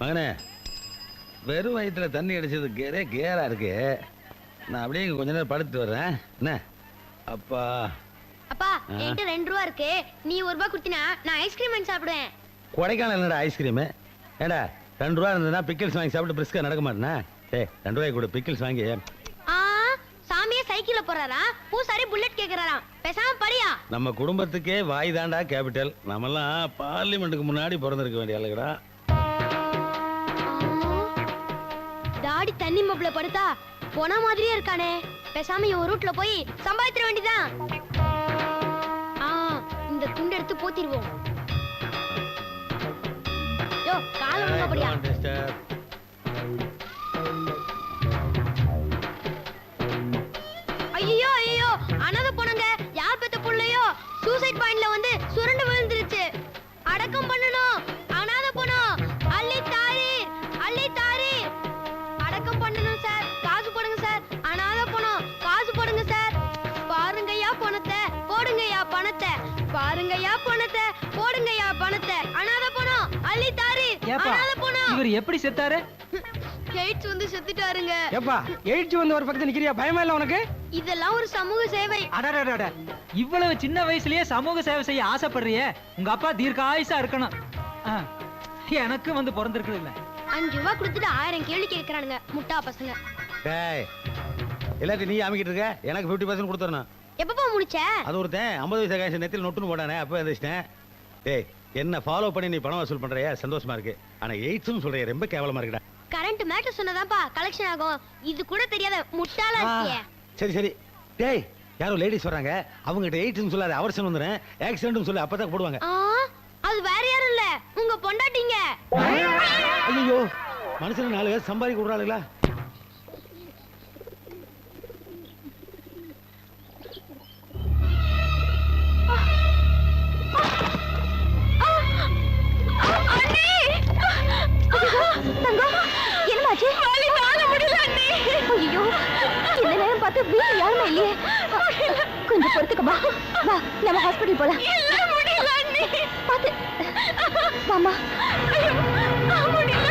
மகனே வெறும் வயிற்றுல தண்ணி அடிச்சது கேரே கேரா இருக்கு. நான் அப்படியே இங்க கொஞ்ச நேரம் படுத்து வர்றேன். என்ன? அப்பா. அப்பா. என்கிட்ட ரெண்டு ரூபா இருக்கு. நீ ஒரு ரூபா கொடுத்தினா நான் ஐஸ்கிரீம் வாங்கி சாப்பிடுவேன். கொடைக்கானல் என்னடா ஐஸ்கிரீமு ஏடா ரெண்டு ரூபா இருந்ததுன்னா பிக்கிள்ஸ் வாங்கி சாப்பிட்டு பிரிஸ்கா நடக்க மாட்டேனா? ஏய் ரெண்டு ரூபாய்க்கு கொடு பிக்கிள்ஸ் வாங்கி. ஆ சாமியே சைக்கிள்ல போறாரா? பூசாரி புல்லட் கேக்குறாராம். பேசாம படியா. நம்ம குடும்பத்துக்கே வாய் தாண்டா கேபிட்டல் நம்மெல்லாம் பார்லிமெண்ட்டுக்கு முன்னாடி பிறந்திருக்க வேண்டிய ஆளுகடா தண்ணி மப்புல படுத்தா போன மாதிரியே இருக்கானே. பேசாம இவன் ரூட்ல போய் சம்பாதித்திர வேண்டியதான் ஆ இந்த துண்டு எடுத்து போத்திடுவோம். யோ கால ஒழுங்கா படியா. பாருங்கய்யா பணத்தை? போடுங்கய்யா பணத்தை. அனாத போனோம் அள்ளி தாரீர் ஏப்பா அனாத போனோம் இவர் எப்படி செத்தாரு? எய்ட்ஸ் வந்து செத்துட்டாருங்க. ஏப்பா எழுச்சி வந்து ஒரு பக்கத்துல நிக்கிறியா? பயமா இல்ல உனக்கு? இதெல்லாம் ஒரு சமூக சேவை. அடடடட இவ்வளவு சின்ன வயசுலயே சமூக சேவை செய்ய ஆசைப்படுறியே? உங்க அப்பா தீர்க்க ஆயுசா இருக்கணும். ஆ, எனக்கு வந்து பிறந்திருக்குது இல்ல. அஞ்சு ரூபா கொடுத்துட்டு ஆயிரம் கேள்வி கேட்கறானுங்க. முட்டா பசங்க. டேய் எல்லாத்தையும் நீ அமைக்கிட்டு இருக்க? எனக்கு ஃபிஃப்டி பர்சன்ட் கொடுத்துடணும். எப்பப்பா முடிச்ச? அது ஒருத்தன் ஐம்பது வயசு காசு நெத்தில் நொட்டுன்னு போடானே அப்போ எழுந்திரிச்சிட்டேன் டேய் என்ன ஃபாலோ பண்ணி நீ பணம் வசூல் பண்றியா? சந்தோஷமா இருக்கு. ஆனா எயிட்ஸ்னு சொல்றிய ரொம்ப கேவலமா இருக்குடா. கரண்ட் மேட்டர் சொன்னதாப்பா கலெக்ஷன் ஆகும். இது கூட தெரியாத முட்டாளா இருக்கியே. சரி சரி. டேய் யாரோ லேடிஸ் வராங்க அவங்ககிட்ட எயிட்ஸ்னு சொல்லாத அவர்சன் வந்துறேன் ஆக்சிடென்ட்னு சொல்லி அப்பதான் போடுவாங்க. அது வேற யாரும் இல்ல. உங்க பொண்டாட்டிங்க. ஐயோ மனுஷன் நாலு பேர் சம்பாதிக்க விடுறாளுங்களா? இல்லையே கொஞ்சம் பொறுத்துக்கமா வா. நம்ம ஹாஸ்பிடல் போலாம். இல்ல முடியல அண்ணி. பாத்து. வாமா முடியல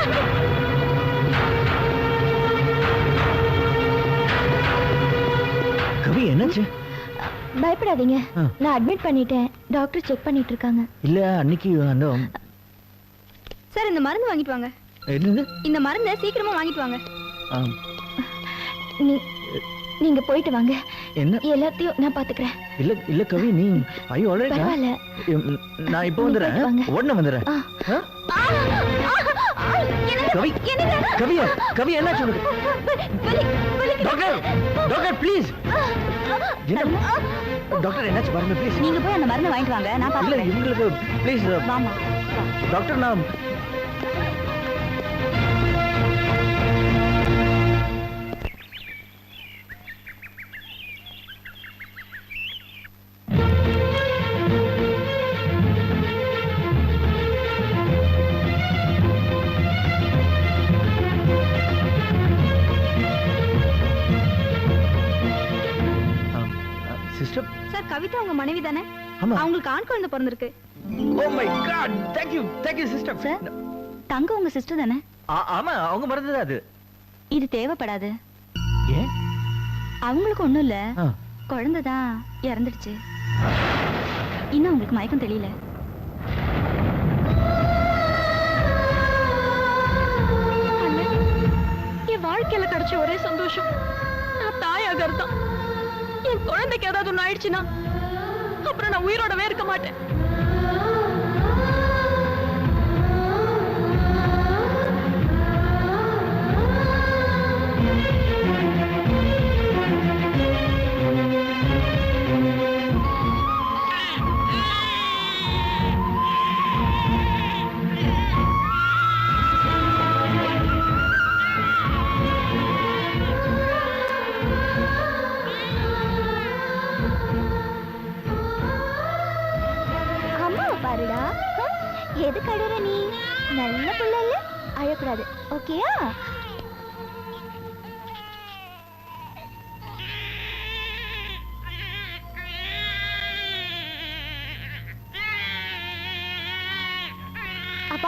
கவி என்னாச்சு? பயப்படாதீங்க. நான் அட்மிட் பண்ணிட்டேன். டாக்டர் செக் பண்ணிட்டு இருக்காங்க. இல்ல அன்னைக்கு அந்த சார் இந்த மருந்து வாங்கிட்டு வாங்க. என்னது? இந்த மருந்தை சீக்கிரமா வாங்கிட்டு வாங்க. நீ- நீங்க போயிட்டு வாங்க. என்ன? எல்லாத்தையும் நான் பாத்துக்கிறேன். இல்ல இல்ல கவி நீ ஐயோ ஆல்ரெடி பரவாயில்ல. நான் இப்போ போயிட்டு உடனே. ஆ? கவி கவி கவி என்னாச்சு உனக்கு டாக்டர் டாக்டர் ப்ளீஸ். என்ன? டாக்டர் என்னாச்சு? பாருங்க ப்ளீஸ். நீங்க போய் அந்த மருந்தை வாங்கிட்டு வாங்க. நான் பாத்துக்கிறேன். இவங்களுக்கு ப்ளீஸ் டாக்டர் நான் கவிதா உங்க மனைவி தானே? அவங்களுக்கு ஆண் குழந்தை பிறந்திருக்கு. ஓ my god thank you thank you sister sir தங்க உங்க சிஸ்டர் தானே? ஆமா அவங்க மறந்தது அது. இது தேவைப்படாது. ஏன்? அவங்களுக்கு ஒண்ணும் இல்ல. குழந்தை தான் இறந்துடுச்சு. இன்னும் உங்களுக்கு மயக்கம் தெரியல. என் வாழ்க்கையில கிடைச்ச ஒரே சந்தோஷம். நான் தாயாக தான் என் குழந்தைக்கு ஏதாவது ஒண்ணு ஆயிடுச்சுன்னா அப்புறம் நான் உயிரோடவே இருக்க மாட்டேன்.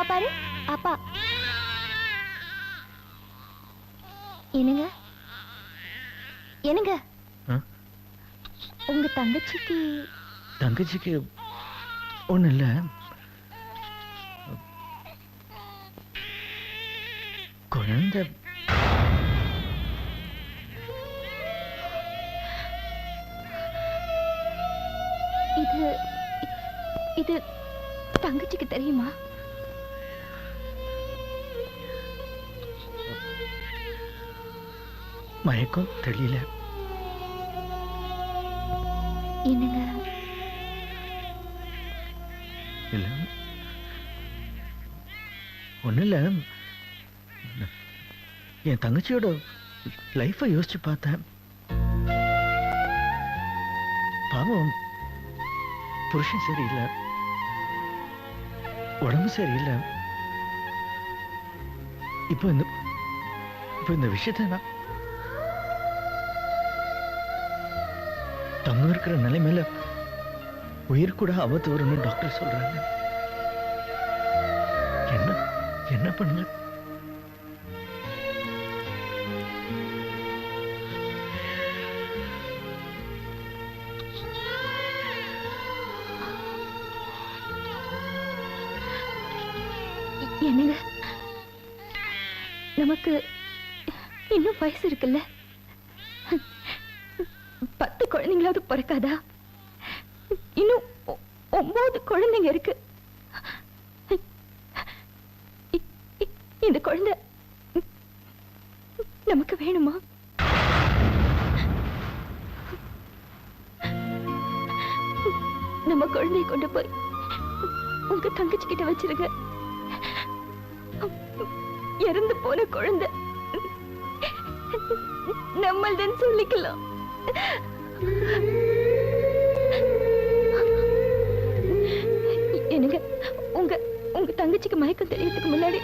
அப்பா பாரு. அப்பா. என்னங்க? என்னங்க? உங்க தங்கச்சிக்கு தங்கச்சிக்கு ஒன்றும் இல்லை குழந்தை. இது இது தங்கச்சிக்கு தெரியுமா? மயக்கம் தெரியல. என்னங்க? இல்லை. ஒன்றும் இல்லை. என் தங்கச்சியோட லைஃப்பை யோசிச்சு பார்த்தேன். பாவம் புருஷன் சரியில்லை. உடம்பு சரியில்லை. இப்போ இந்த இப்போ இந்த விஷயத்தை நான் தங்க இருக்கிற நிலைமையில உயிர் கூட ஆபத்து வரும்னு டாக்டர் சொல்றாங்க. என்ன என்ன பண்ணுங்க? என்னங்க? நமக்கு இன்னும் வயசு இருக்குல்ல? குழந்தைங்களாவது பிறக்காதா? இன்னும் ஒன்பது குழந்தைங்க இருக்கு. இந்த குழந்தை நமக்கு வேணுமா? நம்ம குழந்தைய கொண்டு போய் உங்க தங்கச்சி கிட்ட வச்சிருங்க. இறந்து போன குழந்தை நம்மள்தான் சொல்லிக்கலாம். என்னங்க உங்க உங்க தங்கச்சிக்கு மயக்கம் தெரியறதுக்கு முன்னாடி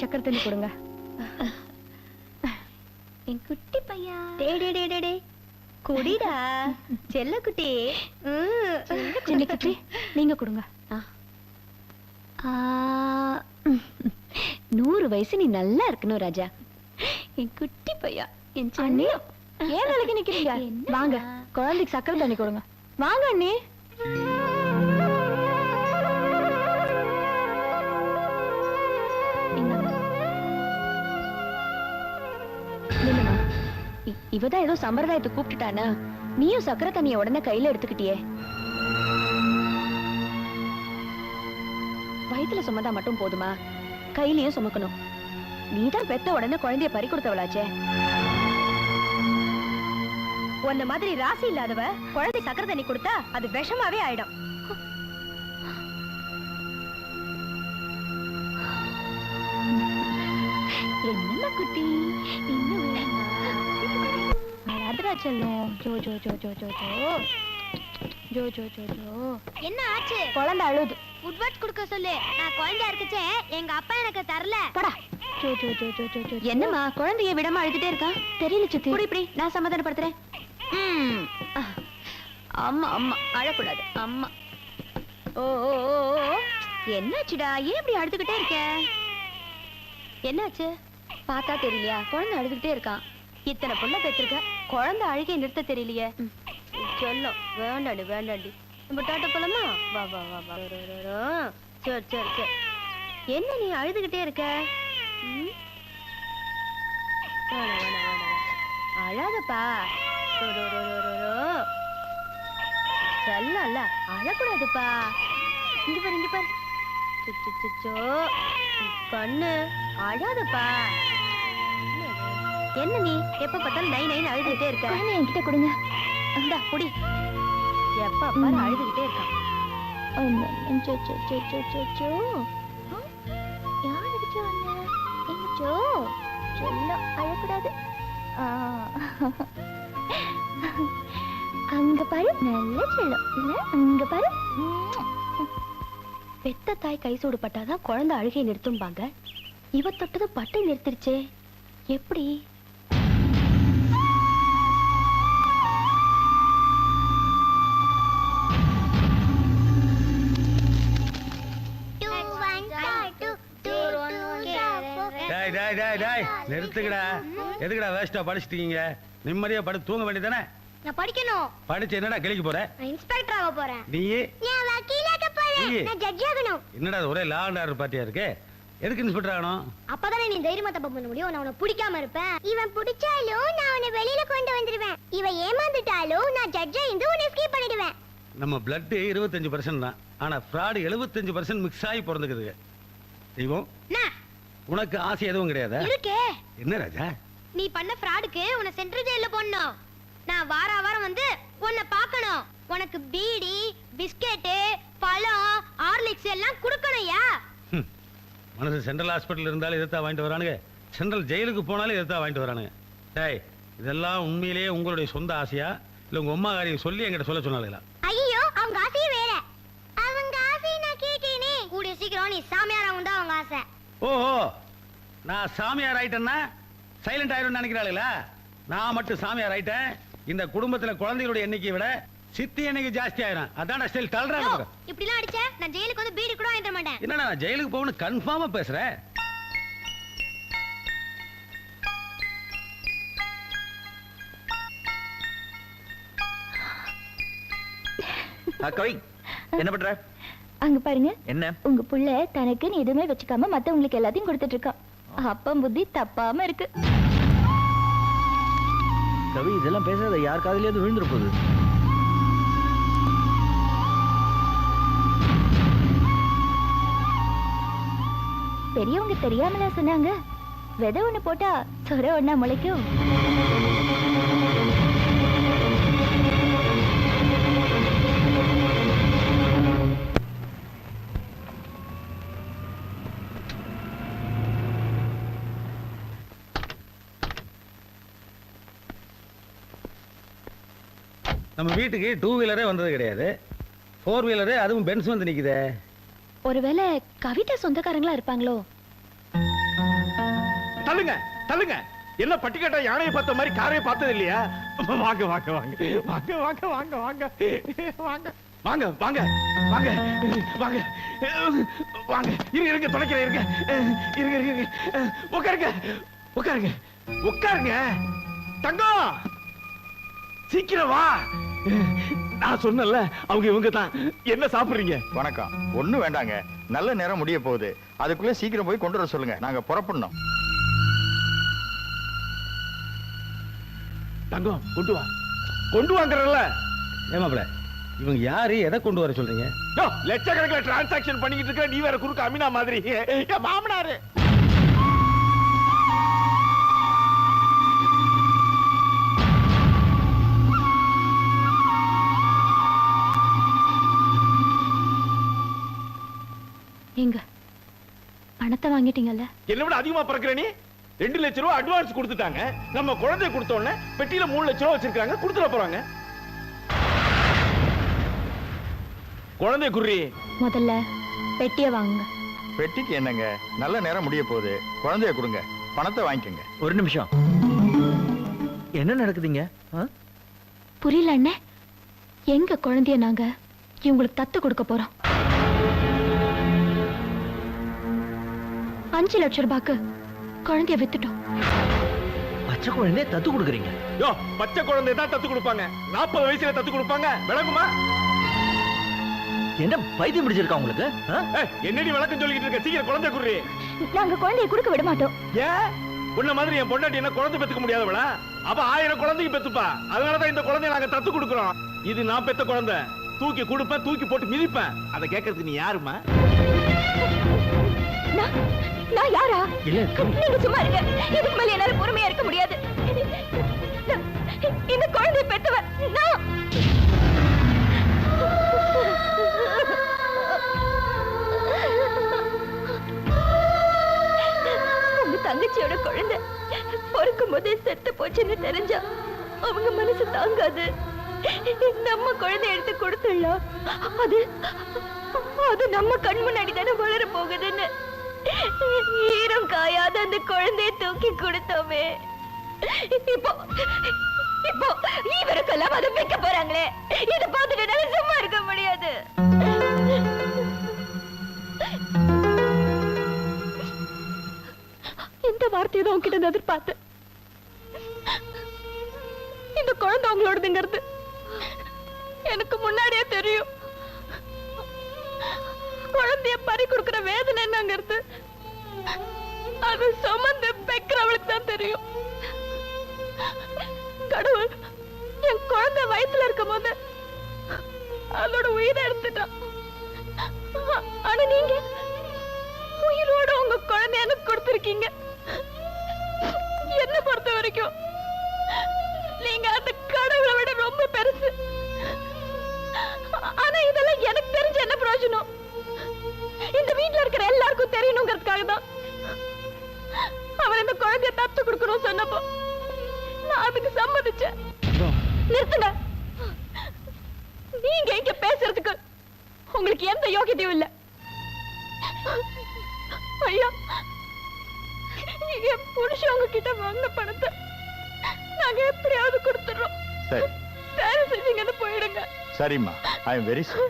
சக்கரை தண்ணி கொடுங்க. என் குட்டி பையா டே டே டே டே டே. குடிடா. செல்ல குட்டி. சின்ன குட்டி. நீங்க கொடுங்க. ஆ, நூறு வயசு நீ நல்லா இருக்கணும் ராஜா. என் குட்டி பையா என் அண்ணி. சின்ன ஏன் வேலைக்கு நிக்கிறீங்க? வாங்க குழந்தைக்கு சக்கரை தண்ணி கொடுங்க. வாங்க அண்ணி. இவதான் ஏதோ சம்பிரதாயத்தை கூப்பிட்டுட்டானா? நீயும் சக்கரை தண்ணிய உடனே கையில எடுத்துக்கிட்டியே. வயிற்றுல சுமந்தா மட்டும் போதுமா? கையிலயும் சுமக்கணும். நீதான் பெத்த உடனே குழந்தைய பறி கொடுத்தவளாச்சே. உன்ன மாதிரி ராசி இல்லாதவ குழந்தை சக்கர தண்ணி கொடுத்தா அது விஷமாவே ஆயிடும். என்னம்மா குட்டி? இன்னும் அழுகாதடா செல்லும் ஜோ ஜோ ஜோ ஜோ ஜோ ஜோ ஜோ ஜோ ஜோ ஜோ என்ன ஆச்சு குழந்தை அழுது உட்வர்ட்ஸ் கொடுக்க சொல்லு நான் குழந்தையா இருக்குச்சே எங்க அப்பா எனக்கு தரல போடா ஜோ ஜோ ஜோ ஜோ ஜோ ஜோ என்னம்மா குழந்தைய விடாம அழுதுட்டே இருக்கா தெரியல சித்தி இப்படி இப்படி நான் சமாதானப்படுத்துறேன். அம்மா அம்மா அழக்கூடாது அம்மா ஓ ஓ ஓ ஓ. என்னாச்சுடா ஏன் இப்படி அழுதுகிட்டே இருக்க என்னாச்சு பார்த்தா தெரியலையா குழந்தை அழுதுகிட்டே இருக்கான் இத்தனை புள்ள பெற்றிருக்க குழந்தை அழுகை நிறுத்த தெரியலையே. சொல்லும் வேண்டாண்டி வேண்டாண்டி. நம்ம டாட்டா போலாமா? வா வா வா வா. சரி சரி சரி. என்ன நீ அழுதுகிட்டே இருக்க? அழாதப்பா. சொல்லல அழக்கூடாதுப்பா. இங்க பாரு இங்க பாரு. கண்ணு அழாதப்பா. என்ன நீ? எப்ப பார்த்தாலும் நை நைன்னு அழுதுகிட்டே இருக்க. என்கிட்ட கொடுங்க. இந்தா புடி எப்ப பாரு அழுதுகிட்டே இருக்கான் அழக்கூடாது. அங்க பாரு நல்ல செல்லம். இல்ல அங்க பாரு. பெத்த தாய் கை சூடு பட்டாதான் குழந்தை அழுகை நிறுத்தும்பாங்க. இவ தொட்டது பட்டை நிறுத்திருச்சே. எப்படி? டேய் டேய் டேய் நிறுத்துக்கடா. எதுக்குடா வேஸ்டா படிச்சிட்டீங்க நிம்மதியா படுத்து தூங்க வேண்டியதானே நான் படிக்கணும். படிச்சு என்னடா கிளிக்க போற? நான் இன்ஸ்பெக்டர் ஆக போறேன். நீ? நான் வக்கீலாக போறேன்? நான் ஜட்ஜ் ஆகணும். என்னடா ஒரே லா அண்ட் ஆர்டர் பார்ட்டியா இருக்கு? எதுக்கு இன்ஸ்பெக்டர் ஆகணும்? அப்பதானே நீ தைரியமா தப்பு பண்ண முடியும்? நான் உன்னை பிடிக்காம இருப்பேன். இவன் பிடிச்சாலும் நான் உன்னை வெளியில கொண்டு வந்துருவேன். இவன் ஏமாந்துட்டாலும் நான் ஜட்ஜா இருந்து உன்னை எஸ்கேப் பண்ணிடுவேன். நம்ம பிளட் இருபத்தஞ்சு பர்சன்ட் தான். ஆனா ஃப்ராடு எழுபத்தஞ்சு பர்சன்ட் மிக்ஸ் ஆகி பிறந்துக்குதுங்க. தெய்வம். உனக்கு ஆசை எதுவும் கிடையாதா? இருக்கே. என்ன ராஜா? நீ பண்ண ஃப்ராடுக்கு உன்னை சென்ட்ரல் ஜெயில போடணும். நான் வார வாரம் வந்து உன்னை பார்க்கணும். உனக்கு பீடி பிஸ்கெட்டு பழம் ஹார்லிக்ஸ் எல்லாம் கொடுக்கணும்யா. மனசு சென்ட்ரல் ஹாஸ்பிட்டல் இருந்தாலும் இதைத்தான் வாங்கிட்டு வரானுங்க. சென்ட்ரல் ஜெயிலுக்கு போனாலும் இதைத்தான் வாங்கிட்டு வரானுங்க. டேய் இதெல்லாம் உண்மையிலேயே உங்களுடைய சொந்த ஆசையா? இல்ல உங்க அம்மா காரியம் சொல்லி என்கிட்ட சொல்ல சொன்னாலுங்களா ஐயோ அவங்க ஆசையே வேற. அவங்க ஆசையை நான் கேட்டேனே கூடிய சீக்கிரம் நீ சாமியார் ஆகும் தான் அவங்க ஆசை. ஓஹோ நான் சாமியார் ஆயிட்டேன்னா சைலண்ட் ஆயிடும் நினைக்கிறாளுங்களா நான் மட்டும் சாமியார் ஆயிட்டேன். இந்த குடும்பத்துல குழந்தைகளுடைய எண்ணிக்கையை விட சித்தி எண்ணிக்கை ஜாஸ்தி ஆயிரும். அதான் ஸ்டைல் தள்ளுறாங்க இப்படிலாம் அடிச்ச நான் ஜெயிலுக்கு வந்து பீடி கூட வாங்கி தர மாட்டேன். என்னடா நான் ஜெயிலுக்கு போகணும் கன்ஃபார்மா பேசுறேன் கவி என்ன பண்ற? அங்க பாருங்க. என்ன? உங்க புள்ள தனக்குன்னு எதுவுமே வச்சுக்காம மத்தவங்களுக்கு எல்லாத்தையும் கொடுத்துட்டு இருக்கான் அப்பம் புத்தி தப்பாம இருக்கு. கவி இதெல்லாம் பேசாத. யார் காதலியாவது விழுந்துற போகுது. பெரியவங்க தெரியாமலா சொன்னாங்க. விதை ஒண்ணு போட்டா சொர ஒண்ணா முளைக்கும். நம்ம வீட்டுக்கு டூ வீலரே வந்தது கிடையாது. ஃபோர் வீலரு அதுவும் பென்ஸ் வந்து நிக்குதே. ஒருவேளை கவிதா சொந்தக்காரங்களா இருப்பாங்களோ? தள்ளுங்க தள்ளுங்க. என்ன பட்டிக்கட்டா யானையை பார்த்த மாதிரி காரையை பார்த்தது இல்லையா? வாங்க வாங்க வாங்க. வாங்க வாங்க வாங்க வாங்க. வாங்க. வாங்க வாங்க வாங்க. வாங்க. வாங்க. இருங்க இருங்க துணைக்கிறேன் இருங்க. இருங்க இருங்க இருங்க. உட்காருங்க. உட்காருங்க. உட்காருங்க. தங்கம்! சீக்கிரம் வா. நான் சொன்னல அவங்க இவங்க தான் என்ன சாப்பிடுறீங்க? வணக்கம். ஒண்ணும் வேண்டாங்க. நல்ல நேரம் முடிய போகுது. அதுக்குள்ள சீக்கிரம் போய் கொண்டு வர சொல்லுங்க. நாங்க புறப்படணும். தங்கம் கொண்டு வா. கொண்டு வாங்குறல்ல. ஏமாப்ல இவங்க யாரு? எதை கொண்டு வர சொல்றீங்க? யோ, லட்சக்கணக்கில் டிரான்சாக்ஷன் பண்ணிக்கிட்டு இருக்க நீ வேற குறுக்க அமினா மாதிரி. மாமனாரு. எங்க? பணத்தை வாங்கிட்டீங்கல்ல? என்னை விட அதிகமா பிறக்கிற நீ? ரெண்டு லட்ச ரூபா அட்வான்ஸ் கொடுத்துட்டாங்க. நம்ம குழந்தைய கொடுத்த உடனே பெட்டியில மூணு லட்ச ரூபா வச்சிருக்காங்க கொடுத்துட போறாங்க. முதல்ல பெட்டிய வாங்குங்க. பெட்டிக்கு என்னங்க? நல்ல நேரம் முடிய போகுது. குழந்தைய கொடுங்க. பணத்தை வாங்கிக்கோங்க. ஒரு நிமிஷம். என்ன நடக்குதுங்க? புரியல அண்ணே. எங்க குழந்தைய நாங்க இவங்களுக்கு தத்து கொடுக்க போறோம்? அஞ்சு லட்சம் ரூபாய்க்கு குழந்தைய வித்துட்டோம். பச்சை குழந்தைய தத்து கொடுக்குறீங்க. யோ பச்சை குழந்தை தான் தத்து கொடுப்பாங்க. நாற்பது வயசுல தத்து கொடுப்பாங்க. விளங்குமா என்ன பைத்தியம் பிடிச்சிருக்கா உங்களுக்கு? ஆ? ஏய், என்னடி விளக்கம் சொல்லிக்கிட்டு இருக்க? சீக்கிரம் குழந்தை குறி நாங்க குழந்தைய கொடுக்க விட மாட்டோம். ஏன்? உன்ன மாதிரி என் பொண்டாட்டி என்ன குழந்தை பெத்துக்க முடியாதவளா? அப்ப ஆயிரம் குழந்தைக்கு பெத்துப்பா. அதனாலதான் இந்த குழந்தைய நாங்க தத்து கொடுக்குறோம். இது நான் பெத்த குழந்தை. தூக்கி கொடுப்பேன் தூக்கி போட்டு மிதிப்பேன். அதை கேட்கறதுக்கு நீ யாருமா நான் நான் யாரா. நீங்க சும்மா இருங்க. இதுக்கு மேல என்னால பொறுமையா இருக்க முடியாது. இந்த குழந்தைய பெத்தவ நான். உங்க தங்கச்சியோட குழந்தை பொறுக்கும் போதே செத்து போச்சுன்னு தெரிஞ்சா அவங்க மனசு தாங்காது. நம்ம குழந்தை எடுத்து கொடுத்துடலாம். அது அது நம்ம கண் முன்னாடி தானே வளர போகுதுன்னு. ஈரம் காயாத அந்த குழந்தைய தூக்கி கொடுத்தோமே. இப்போ இப்போ இவருக்கெல்லாம் அதை வைக்க போறாங்களே? இதை பார்த்துட்டு சும்மா இருக்க முடியாது. இந்த வார்த்தையை தான் உங்ககிட்ட இருந்து எதிர்பார்த்தேன். இந்த குழந்தை அவங்களோடதுங்கிறது எனக்கு முன்னாடியே தெரியும். குழந்தைய பறி கொடுக்கிற வேதனை என்னங்கிறது? அது சுமந்து பெக்கிறவளுக்கு தான் தெரியும். கடவுள் என் குழந்தை வயித்துல இருக்கும் போது அதோட உயிரை எடுத்துட்டான். ஆனா நீங்க உயிரோட உங்க குழந்தைய எனக்கு கொடுத்திருக்கீங்க. என்ன பொறுத்த வரைக்கும் நீங்க அந்த கடவுளை விட ரொம்ப பெருசு. ஆனா இதெல்லாம் எனக்கு தெரிஞ்ச என்ன பிரயோஜனம்? இந்த வீட்ல இருக்கிற எல்லாருக்கும் தெரியணுங்கிறதுக்காக தான். அவர் இந்த குழந்தைய தத்து கொடுக்கணும் சொன்னப்போ நான் அதுக்கு சம்மதிச்சேன். நிறுத்துங்க. நீங்க இங்க பேசுறதுக்கு உங்களுக்கு எந்த யோகியதையும் இல்ல. ஐயா புருஷன் உங்ககிட்ட வாங்கின பணத்தை நாங்க எப்படியாவது கொடுத்துடுறோம். சரி. தயவு செஞ்சு இங்க இருந்து போயிடுங்க. சரிம்மா. ஐ எம் வெரி சாரி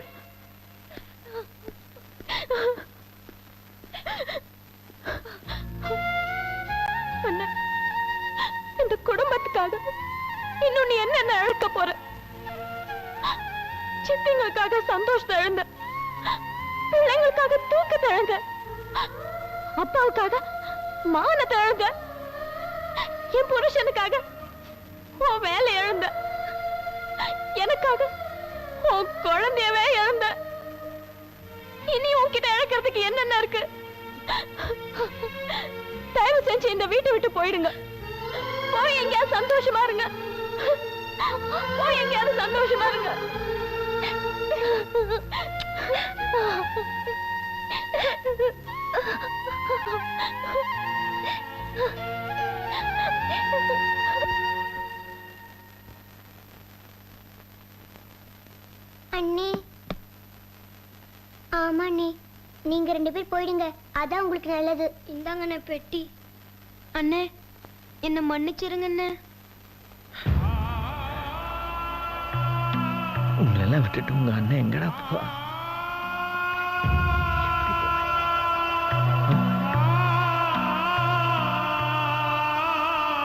இந்த குடும்பத்துக்காக இன்னும் நீ என்ன இழக்க போற? சித்திங்களுக்காக சந்தோஷத்தை இழந்த பிள்ளைங்களுக்காக தூக்கத்தை இழந்த அப்பாவுக்காக மானத்தை இழந்த என் புருஷனுக்காக உன் வேலை இழந்த எனக்காக உன் குழந்தையவே இழந்த இனி உன்கிட்ட இழக்கிறதுக்கு என்னென்ன இருக்கு? தயவு செஞ்சு இந்த வீட்டை விட்டு போயிடுங்க. போய் எங்கேயாவது சந்தோஷமா இருங்க. போய் எங்கேயாவது சந்தோஷமா இருங்க. அண்ணே அண்ணே நீங்க ரெண்டு பேர் போயிடுங்க. அதான் உங்களுக்கு நல்லது. இந்தாங்கண்ணே பெட்டி. அண்ணே என்ன மன்னிச்சிருங்க அண்ணே. உங்களெல்லாம் விட்டுட்டு உங்க அண்ணன் எங்கடா போவா